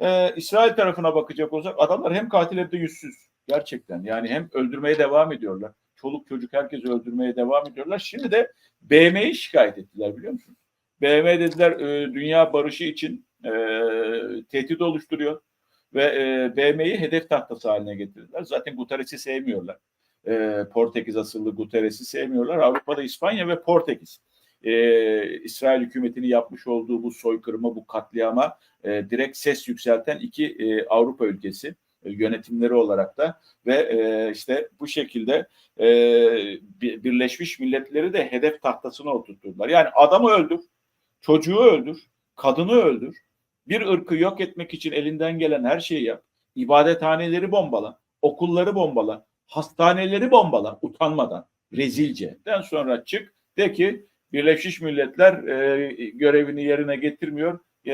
Ee, İsrail tarafına bakacak olsak adamlar hem katil hem de yüzsüz. Gerçekten yani hem öldürmeye devam ediyorlar. Çoluk çocuk herkesi öldürmeye devam ediyorlar. Şimdi de BM'yi şikayet ettiler biliyor musun? BM dediler e, dünya barışı için e, tehdit oluşturuyor ve e, BM'yi hedef tahtası haline getirdiler. Zaten Guterres'i sevmiyorlar. E, Portekiz asıllı Guterres'i sevmiyorlar. Avrupa'da İspanya ve Portekiz. E, İsrail hükümetini yapmış olduğu bu soykırıma, bu katliama e, direkt ses yükselten iki e, Avrupa ülkesi e, yönetimleri olarak da ve e, işte bu şekilde e, Bir- Birleşmiş Milletleri de hedef tahtasına oturtturdular. Yani adamı öldür, çocuğu öldür, kadını öldür, bir ırkı yok etmek için elinden gelen her şeyi yap, ibadethaneleri bombala, okulları bombala, hastaneleri bombala utanmadan, rezilce. Den sonra çık de ki Birleşmiş Milletler e, görevini yerine getirmiyor. E,